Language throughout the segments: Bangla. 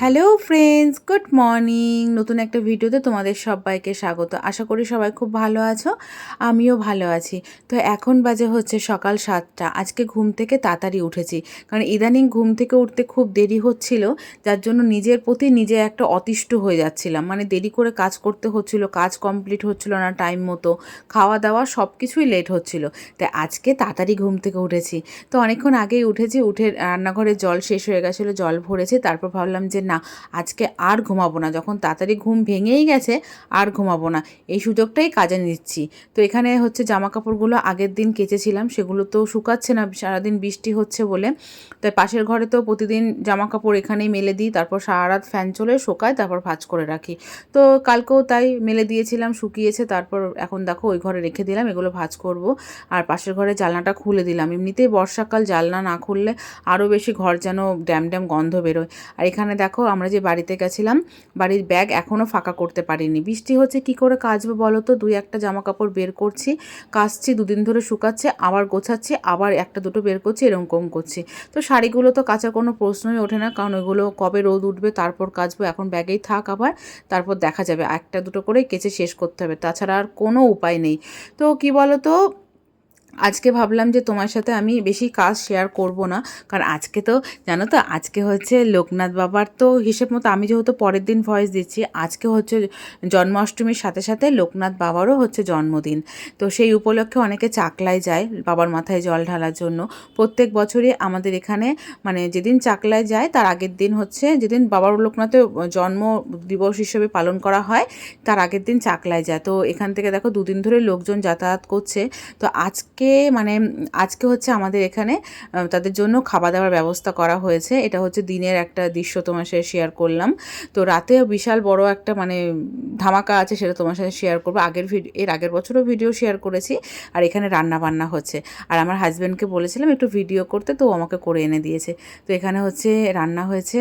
হ্যালো ফ্রেন্ডস গুড মর্নিং নতুন একটা ভিডিওতে তোমাদের সবাইকে স্বাগত। আশা করি সবাই খুব ভালো আছো। আমিও ভালো আছি। তো এখন বাজে হচ্ছে সকাল সাতটা। আজকে ঘুম থেকে তাড়াতাড়ি উঠেছি। কারণ ইদানিং ঘুম থেকে উঠতে খুব দেরি হচ্ছিল, যার জন্য নিজের প্রতি নিজে একটা অতিষ্ঠ হয়ে যাচ্ছিলাম। মানে দেরি করে কাজ করতে হচ্ছিল, কাজ কমপ্লিট হচ্ছিল না টাইম মতো। খাওয়া দাওয়া সব কিছুই লেট হচ্ছিল। তাই আজকে তাড়াতাড়ি ঘুম থেকে উঠেছি। তো অনেকক্ষণ আগেই উঠেছি, উঠে রান্নাঘরে জল শেষ হয়ে গেছিল, জল ভরেছি। তারপর ভাবলাম যে না, আজকে আর ঘুমাবো না। যখন তাড়াতাড়ি ঘুম ভেঙেই গেছে, আর ঘুমাবো না। এই সুযোগটাই কাজে নিচ্ছি। তো এখানে হচ্ছে জামা কাপড়গুলো আগের দিন কেচেছিলাম, সেগুলো তো শুকাচ্ছে না, সারাদিন বৃষ্টি হচ্ছে বলে। তাই পাশের ঘরে তো প্রতিদিন জামা কাপড় এখানেই মেলে দিই, তারপর সারা রাত ফ্যান চলে শোকায়, তারপর ভাঁজ করে রাখি। তো কালকেও তাই মেলে দিয়েছিলাম, শুকিয়েছে, তারপর এখন দেখো ওই ঘরে রেখে দিলাম, এগুলো ভাঁজ করব। আর পাশের ঘরে জানলাটা খুলে দিলাম। এমনিতেই বর্ষাকাল, জানলা না খুললে আরও বেশি ঘর যেন ড্যাম ড্যাম গন্ধ বেরোয়। আর এখানে দেখো আমরা যে বাড়িতে গেছিলাম, বাড়ির ব্যাগ এখনও ফাঁকা করতে পারিনি। বৃষ্টি হচ্ছে, কি করে কাচবো বলো তো? দুই একটা জামা কাপড় বের করছি, কাচছি, দুদিন ধরে শুকাচ্ছে, আবার গোছাচ্ছি, আবার একটা দুটো বের করছি, এরকম করছি। তো শাড়িগুলো তো কাচার কোনো প্রশ্নই ওঠে না, কারণ ওইগুলো কবে রোদ উঠবে তারপর কাচবো, এখন ব্যাগেই থাক আবার, তারপর দেখা যাবে। একটা দুটো করেই কেচে শেষ করতে হবে, তাছাড়া আর কোনো উপায় নেই। তো কি বলো তো? আজকে ভাবলাম যে তোমার সাথে আমি বেশি কাজ শেয়ার করব না। কারণ আজকে তো, জানো তো, আজকে হচ্ছে লোকনাথ বাবার তো হিসেব মতো আমি যেহেতু পরের দিন ভয়েস দিচ্ছি, আজকে হচ্ছে জন্মাষ্টমীর সাথে সাথে লোকনাথ বাবারও হচ্ছে জন্মদিন। তো সেই উপলক্ষে অনেকে চাকলায় যায় বাবার মাথায় জল ঢালার জন্য। প্রত্যেক বছরই আমাদের এখানে মানে যেদিন চাকলায় যায়, তার আগের দিন হচ্ছে যেদিন বাবার লোকনাথের জন্ম দিবস হিসেবে পালন করা হয়, তার আগের দিন চাকলায় যায়। তো এখান থেকে দেখো, দুদিন ধরে লোকজন যাতায়াত করছে। তো আজকে মানে আজকে হচ্ছে আমাদের এখানে তাদের জন্য খাওয়া দাওয়ার ব্যবস্থা করা হয়েছে। এটা হচ্ছে দিনের একটা দৃশ্য তোমার সাথে শেয়ার করলাম। তো রাতে বিশাল বড় একটা মানে ধামাকা আছে সেটা তোমার সাথে শেয়ার করব। আগের এর আগের বছরও ভিডিও শেয়ার করেছি আর এখানে রান্না বান্না হচ্ছে। আর আমার হাজব্যান্ডকে বলেছিলাম একটু ভিডিও করতে, তো আমাকে করে এনে দিয়েছে। তো এখানে হচ্ছে রান্না হয়েছে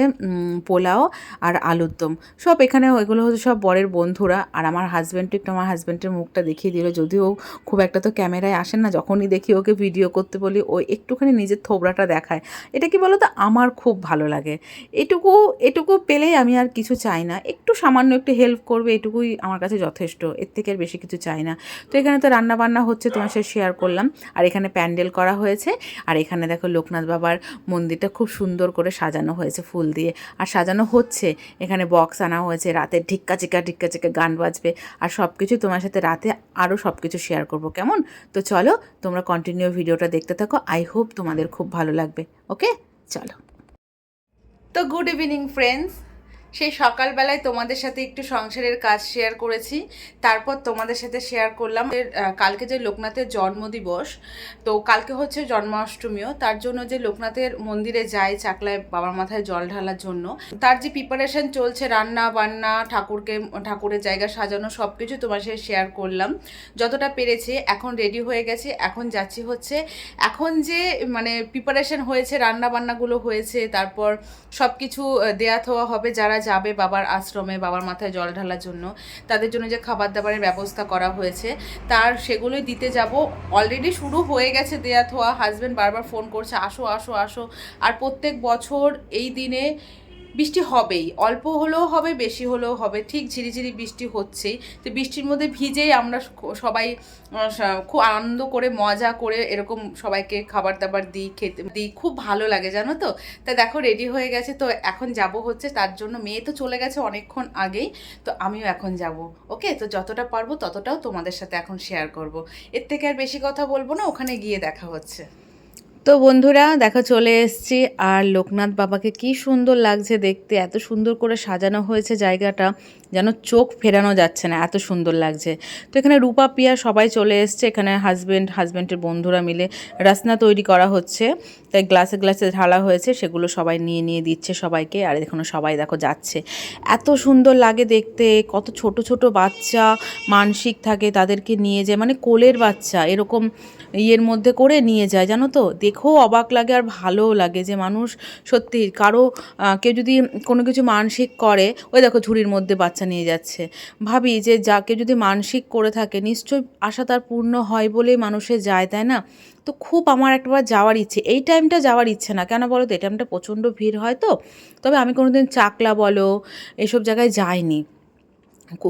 পোলাও আর আলুর দম। সব এখানে এগুলো হচ্ছে সব বরের বন্ধুরা। আর আমার হাজব্যান্ড একটু আমার হাজব্যান্ডের মুখটা দেখিয়ে দিল। যদিও খুব একটা তো ক্যামেরায় আসেন না যখনই দেখি ওকে ভিডিও করতে বলি, ও একটুখানি নিজের থোবড়াটা দেখায়। এটা কি বলো তো আমার খুব ভালো লাগে। এটুকু এটুকু পেলেই আমি আর কিছু চাই না। একটু সামান্য একটু হেল্প করবে, এটুকুই আমার কাছে যথেষ্ট। এর থেকে আর বেশি কিছু চাই না। তো এখানে তো রান্না বান্না হচ্ছে, তোমার সাথে শেয়ার করলাম। আর এখানে প্যান্ডেল করা হয়েছে। আর এখানে দেখো লোকনাথ বাবার মন্দিরটা খুব সুন্দর করে সাজানো হয়েছে ফুল দিয়ে। আর সাজানো হচ্ছে, এখানে বক্স আনা হয়েছে, রাতে ঢিক্কা চিকা ঢিক্কা চিকা গান বাজবে। আর সব কিছু তোমার সাথে রাতে আরও সব কিছু শেয়ার করব, কেমন? তো চলো তোমরা কন্টিনিউ ভিডিওটা দেখতে থাকো। আই হোপ তোমাদের খুব ভালো লাগবে। ওকে চলো। তো গুড ইভিনিং ফ্রেন্ডস সেই সকালবেলায় তোমাদের সাথে একটু সংসারের কাজ শেয়ার করেছি, তারপর তোমাদের সাথে শেয়ার করলাম কালকে যে লোকনাথের জন্মদিবস, তো কালকে হচ্ছে জন্মাষ্টমীও, তার জন্য যে লোকনাথের মন্দিরে যাই চাকলায় বাবার মাথায় জল ঢালার জন্য, তার যে প্রিপারেশন চলছে, রান্না বান্না, ঠাকুরকে, ঠাকুরের জায়গা সাজানো সব কিছু তোমার সাথে শেয়ার করলাম। যতটা পেরেছি, এখন রেডি হয়ে গেছে, এখন যাচ্ছি হচ্ছে, এখন যে মানে প্রিপারেশন হয়েছে রান্না বান্নাগুলো হয়েছে, তারপর সব কিছু দেয়া থোয়া হবে, যারা যাবে বাবার আশ্রমে, বাবার মাথায় জল ঢালার জন্য। তাদের জন্য যে খাবার দাবারের ব্যবস্থা করা হয়েছে, তার সেগুলোই দিতে যাব। অলরেডি শুরু হয়ে গেছে দেয়া থোয়া। হাজব্যান্ড বারবার ফোন করছে, আসো আসো আসো। আর প্রত্যেক বছর এই দিনে বৃষ্টি হবেই, অল্প হলেও হবে, বেশি হলেও হবে, ঠিক ঝিরিঝিরি বৃষ্টি হচ্ছেই। তো বৃষ্টির মধ্যে ভিজেই আমরা সবাই খুব আনন্দ করে, মজা করে এরকম সবাইকে খাবার দাবার দিই, খেতে দিই, খুব ভালো লাগে, জানো তো? তা দেখো রেডি হয়ে গেছে, তো এখন যাব হচ্ছে, তার জন্য মেয়ে তো চলে গেছে অনেকক্ষণ আগেই, তো আমিও এখন যাব, ওকে? তো যতটা পারব, ততটাও তোমাদের সাথে এখন শেয়ার করব। এর থেকে আর বেশি কথা বলব না, ওখানে গিয়ে দেখা হচ্ছে। তো বন্ধুরা, দেখা চলে এসছি। আর লোকনাথ বাবাকে কি সুন্দর লাগছে দেখতে, এত সুন্দর করে সাজানো হয়েছে জায়গাটা। যেন চোখ ফেরানো যাচ্ছে না, এত সুন্দর লাগছে। তো এখানে রূপা, পিয়া সবাই চলে এসছে, এখানে হাজব্যান্ড হাজব্যান্ডের বন্ধুরা মিলে রাসনা তৈরি করা হচ্ছে। তাই গ্লাসে গ্লাসে ঢালা হয়েছে, সেগুলো সবাই নিয়ে নিয়ে দিচ্ছে সবাইকে। আর এখানে সবাই দেখো যাচ্ছে। এত সুন্দর লাগে দেখতে, কত ছোট ছোট বাচ্চা মানসিক থাকে, তাদেরকে নিয়ে যায় মানে কোলের বাচ্চা, এরকম ইয়ের মধ্যে করে নিয়ে যায়, জানো তো? দেখেও অবাক লাগে আর ভালোও লাগে যে মানুষ সত্যি কারও কেউ যদি কোনো কিছু মানসিক করে, ওই দেখো ঝুড়ির মধ্যে বাচ্চা বাচ্চা নিয়ে যাচ্ছে। ভাবি যে যাকে যদি মানসিক করে থাকে, নিশ্চয়ই আশা তার পূর্ণ হয় বলেই মানুষে যায়, তাই না? তো খুব আমার একবার যাওয়ার ইচ্ছে। এই টাইমটা যাওয়ার ইচ্ছে না। কেন বলো তো? এই টাইমটা প্রচণ্ড ভিড় হয় তো। তবে আমি কোনোদিন চাকলা বলো, এসব জায়গায় যাইনি।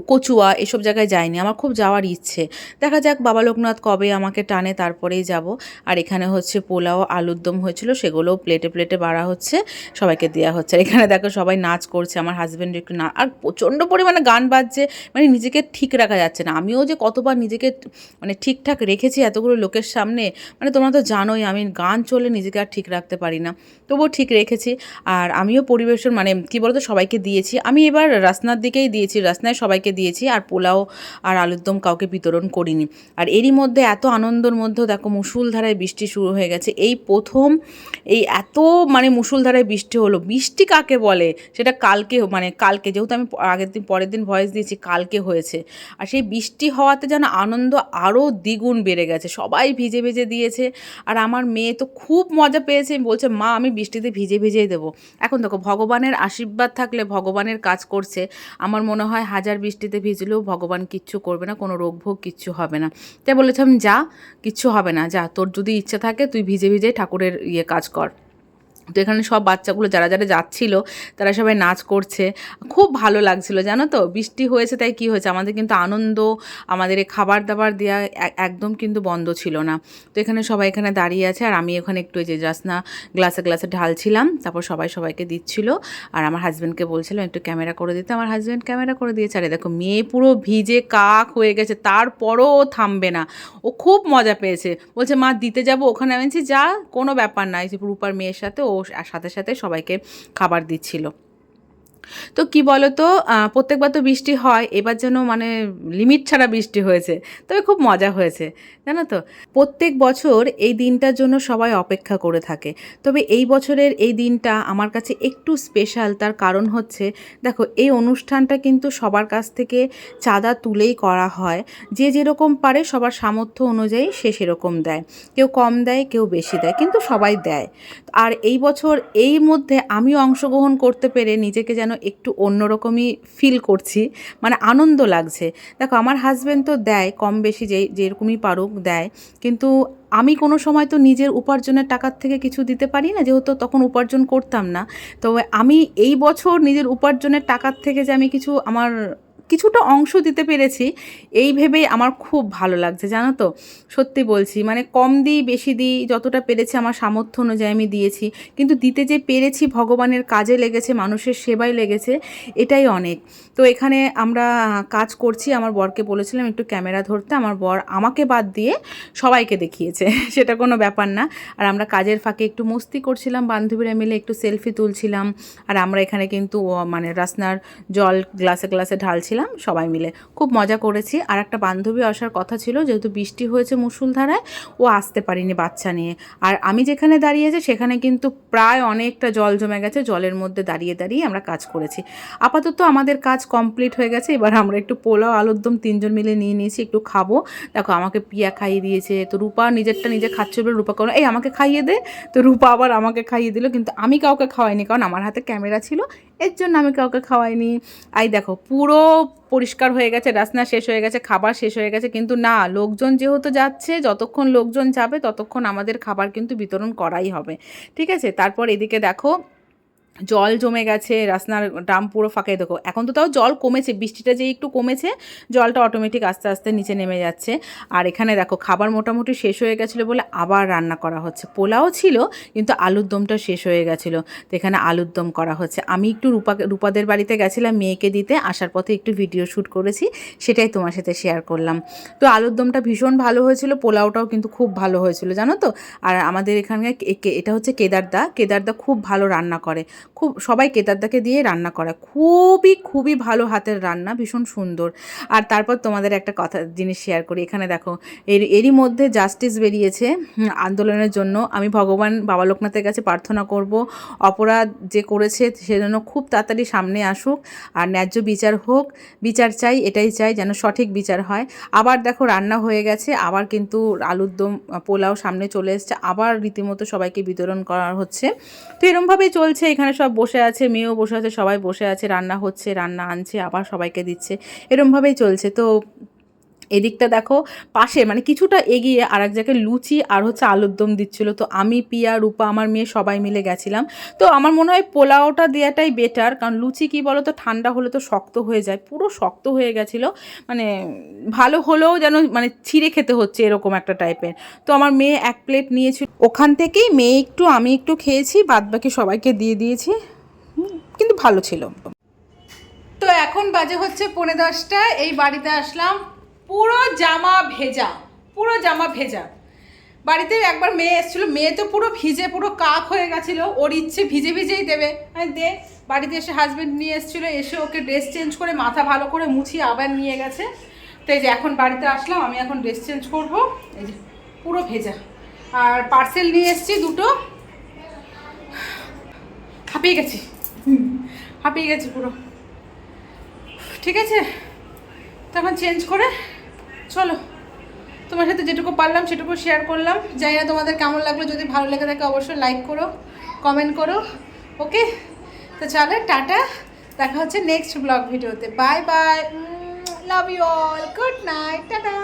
কচুয়া এসব জায়গায় যাইনি, আমার খুব যাওয়ার ইচ্ছে। দেখা যাক বাবা লোকনাথ কবে আমাকে টানে, তারপরেই যাব। আর এখানে হচ্ছে পোলাও, আলুর দম হয়েছিল, সেগুলোও প্লেটে প্লেটে বাড়া হচ্ছে, সবাইকে দেওয়া হচ্ছে। আর এখানে দেখো সবাই নাচ করছে, আমার হাজব্যান্ড একটু না, আর প্রচণ্ড পরিমাণে গান বাজছে মানে নিজেকে ঠিক রাখা যাচ্ছে না। আমিও যে কতবার নিজেকে মানে ঠিকঠাক রেখেছি এতগুলো লোকের সামনে মানে তোমরা তো জানোই, আমি গান চলে নিজেকে আর ঠিক রাখতে পারি না। তবুও ঠিক রেখেছি। আর আমিও পরিবেশন মানে কী বলতো, সবাইকে দিয়েছি। আমি এবার রাসনার দিকেই দিয়েছি রাসনায় সবাইকে দিয়েছি আর পোলাও আর আলুর দম কাউকে বিতরণ করিনি। আর এরই মধ্যে এত আনন্দর মধ্যেও দেখো মুসুলধারায় বৃষ্টি শুরু হয়ে গেছে। এই প্রথম, এই এত মানে মুসুলধারায় বৃষ্টি হলো। বৃষ্টি কাকে বলে? সেটা কালকে মানে কালকে, যেহেতু আমি আগের দিন, পরের দিন ভয়েস দিয়েছি, কালকে হয়েছে। আর সেই বৃষ্টি হওয়াতে যেন আনন্দ আরও দ্বিগুণ বেড়ে গেছে। সবাই ভিজে ভিজে দিয়েছে। আর আমার মেয়ে তো খুব মজা পেয়েছে। বলছে, মা, আমি বৃষ্টিতে ভিজে ভিজেই দেবো। এখন দেখো, ভগবানের আশীর্বাদ থাকলে ভগবানের কাজ করছে। আমার মনে হয় হাজার বৃষ্টিতে ভিজলেও ভগবান কিচ্ছু করবে না, কোনো রোগ ভোগ কিচ্ছু হবে না। তাই বলেছিলাম যা, কিচ্ছু হবে না, যা, তোর যদি ইচ্ছা থাকে, তুই ভিজে ভিজে ঠাকুরের ইয়ে কাজ কর। তো এখানে সব বাচ্চাগুলো যারা যারা যাচ্ছিল, তারা সবাই নাচ করছে। খুব ভালো লাগছিল, জানো তো? বৃষ্টি হয়েছে, তাই কি হয়েছে? আমাদের কিন্তু আনন্দ, আমাদের খাবার দাবার দেওয়া একদম কিন্তু বন্ধ ছিল না। তো এখানে সবাই এখানে দাঁড়িয়ে আছে, আর আমি ওখানে একটু যে জাসনা গ্লাসে গ্লাসে ঢালছিলাম, তারপর সবাই সবাইকে দিচ্ছিল। আর আমার হাজব্যান্ডকে বলছিলাম, একটু ক্যামেরা করে দিতে আমার হাজব্যান্ড ক্যামেরা করে দিয়েছে, আরে দেখো, মেয়ে পুরো ভিজে কাক হয়ে গেছে, তারপরও থামবে না। ও খুব মজা পেয়েছে। বলছে, মা, দিতে যাব ওখানে? আমি যা, কোনো ব্যাপার না। এই যে রূপার মেয়ের সাথে ও সাথে সাথে সবাইকে খাবার দিচ্ছিল। তো কি বলো তো প্রত্যেকবার তো বৃষ্টি হয়, এবার যেন মানে লিমিট ছাড়া বৃষ্টি হয়েছে। তবে খুব মজা হয়েছে, জানো তো? প্রত্যেক বছর এই দিনটার জন্য সবাই অপেক্ষা করে থাকে। তবে এই বছরের এই দিনটা আমার কাছে একটু স্পেশাল তার কারণ হচ্ছে, দেখো, এই অনুষ্ঠানটা কিন্তু সবার কাছ থেকে চাঁদা তুলেই করা হয়। যে যেরকম পারে সবার সামর্থ্য অনুযায়ী সে সেরকম দেয়। কেউ কম দেয়, কেউ বেশি দেয়, কিন্তু সবাই দেয়। আর এই বছর এই মধ্যে আমি অংশগ্রহণ করতে পেরে নিজেকে যেন একটু অন্যরকমই ফিল করছি মানে আনন্দ লাগছে। দেখো, আমার হাজব্যান্ড তো দেয় কম বেশি যে যেরকমই পারুক দেয়, কিন্তু আমি কোনো সময় তো নিজের উপার্জনের টাকার থেকে কিছু দিতে পারি না, যেহেতু তখন উপার্জন করতাম না। তবে আমি এই বছর নিজের উপার্জনের টাকার থেকে যে আমি কিছু আমার কিছুটা অংশ দিতে পেরেছি। এই ভেবেই আমার খুব ভালো লাগছে, জানো তো? সত্যি বলছি মানে কম দিই, বেশি দিই, যতটা পেরেছি আমার সামর্থ্য অনুযায়ী আমি দিয়েছি। কিন্তু দিতে যে পেরেছি ভগবানের কাজে লেগেছে, মানুষের সেবায় লেগেছে, এটাই অনেক। তো এখানে আমরা কাজ করছি, আমার বরকে বলেছিলাম একটু ক্যামেরা ধরতে, আমার বর আমাকে বাদ দিয়ে সবাইকে দেখিয়েছে, সেটা কোনো ব্যাপার না। আর আমরা কাজের ফাঁকে একটু মস্তি করছিলাম, বান্ধবীরা মিলে একটু সেলফি তুলছিলাম, আর আমরা এখানে কিন্তু মানে রাসনার জল গ্লাসে গ্লাসে ঢালছিলাম। সবাই মিলে। খুব মজা করেছি। আর একটা বান্ধবী আসার কথা ছিল, যেহেতু বৃষ্টি হয়েছে মুসুলধারায়, ও আসতে পারিনি বাচ্চা নিয়ে। আর আমি যেখানে দাঁড়িয়েছি, সেখানে কিন্তু প্রায় অনেকটা জল জমে গেছে, জলের মধ্যে দাঁড়িয়ে দাঁড়িয়ে আমরা কাজ করেছি। আপাতত আমাদের কাজ কমপ্লিট হয়ে গেছে, এবার আমরা একটু পোলাও, আলুর দম তিনজন মিলে নিয়ে নিয়েছি, একটু খাব। দেখো, আমাকে পিয়া খাইয়ে দিয়েছে, তো রূপা নিজেরটা নিজে খাচ্ছে বলে রূপা কোনো এই, আমাকে খাইয়ে দে। তো রূপা আবার আমাকে খাইয়ে দিল, কিন্তু আমি কাউকে খাওয়াইনি, কারণ আমার হাতে ক্যামেরা ছিল এর জন্য আমি কাউকে খাওয়াইনি। আই দেখো, পুরো পরিষ্কার হয়ে গেছে রাসনা শেষ হয়ে গেছে, খাবার শেষ হয়ে গেছে, কিন্তু না, লোকজন যেহেতু যাচ্ছে, যতক্ষণ লোকজন যাবে, ততক্ষণ আমাদের খাবার কিন্তু বিতরণ করাই হবে। ঠিক আছে? তারপর এদিকে দেখো জল জমে গেছে রাসনার ড্রাম পুরো ফাঁকাই দেখো। এখন তো তাও জল কমেছে, বৃষ্টিটা যে একটু কমেছে, জলটা অটোমেটিক আস্তে আস্তে নিচে নেমে যাচ্ছে। আর এখানে দেখো, খাবার মোটামুটি শেষ হয়ে গেছিল বলে আবার রান্না করা হচ্ছে। পোলাও ছিল, কিন্তু আলুর দমটা শেষ হয়ে গেছিল। তো এখানে আলুর দম করা হচ্ছে। আমি একটু রূপা, রূপাদের বাড়িতে গেছিলাম মেয়েকে দিতে, আসার পথে একটু ভিডিও শ্যুট করেছি, সেটাই তোমার সাথে শেয়ার করলাম। তো আলুর দমটা ভীষণ ভালো হয়েছিল, পোলাওটাও কিন্তু খুব ভালো হয়েছিল, জানো তো? আর আমাদের এখানে এটা হচ্ছে কেদারদা। কেদারদা খুব ভালো রান্না করে। খুব, সবাই কেতারদাকে দিয়ে রান্না করা খুবই খুবই ভালো হাতের রান্না, ভীষণ সুন্দর। আর তারপর তোমাদের একটা কথা, জিনিস শেয়ার করি। এখানে দেখো, এর, এরই মধ্যে জাস্টিস বেরিয়েছে আন্দোলনের জন্য। আমি ভগবান বাবা লোকনাথের কাছে প্রার্থনা করব। অপরাধ যে করেছে সেজন্য খুব তাড়াতাড়ি সামনে আসুক। আর ন্যায্য বিচার হোক। বিচার চাই, এটাই চাই, যেন সঠিক বিচার হয়। আবার দেখো, রান্না হয়ে গেছে। আবার কিন্তু আলুর দম, পোলাও সামনে চলে এসছে। আবার রীতিমতো সবাইকে বিতরণ করা হচ্ছে। তো এরমভাবেই চলছে এখানে। সব বসে আছে, মেয়েও বসে আছে, সবাই বসে আছে, রান্না হচ্ছে, রান্না আনছে, আবার সবাইকে দিচ্ছে। এরমভাবেই চলছে। তো এদিকটা দেখো, পাশে মানে কিছুটা এগিয়ে আর এক জায়গায় লুচি আর হচ্ছে আলুর দম দিচ্ছিল। তো আমি, পিয়া, রূপা, আমার মেয়ে সবাই মিলে গেছিলাম। তো আমার মনে হয় পোলাওটা দেওয়াটাই বেটার কারণ লুচি কী বলো তো ঠান্ডা হলে তো শক্ত হয়ে যায়, পুরো শক্ত হয়ে গেছিল। মানে ভালো হলেও যেন মানে ছিঁড়ে খেতে হচ্ছে এরকম একটা টাইপের তো আমার মেয়ে এক প্লেট নিয়েছিল। ওখান থেকেই মেয়ে একটু, আমি একটু খেয়েছি বাদ বাকি সবাইকে দিয়ে দিয়েছি। কিন্তু ভালো ছিল। তো এখন বাজে হচ্ছে পৌনে দশটা এই বাড়িতে আসলাম। পুরো জামা ভেজা, পুরো জামা ভেজা। বাড়িতে একবার মেয়ে এসেছিল, মেয়ে তো পুরো ভিজে, পুরো কাক হয়ে গেছিল, ওর ইচ্ছে ভিজে ভিজেই দেবে। আমি দে, বাড়িতে এসে হাজবেন্ড নিয়ে এসেছিল, এসে ওকে ড্রেস চেঞ্জ করে মাথা ভালো করে মুছিয়ে আবার নিয়ে গেছে। তো এই যে এখন বাড়িতে আসলাম, আমি এখন ড্রেস চেঞ্জ করব। এই যে পুরো ভেজা। আর পার্সেল নিয়ে এসেছি দুটো। হাঁপিয়ে গেছি। হাঁপিয়ে গেছি পুরো। ঠিক আছে? তখন চেঞ্জ করে চলো, তোমার সাথে যেটুকু পারলাম সেটুকু শেয়ার করলাম। জানি না তোমাদের কেমন লাগল, যদি ভালো লেগে থাকে অবশ্যই লাইক করো কমেন্ট করো ওকে তো চলো, টাটা, দেখা হচ্ছে নেক্সট ব্লগ ভিডিওতে। Bye bye love you all good night tata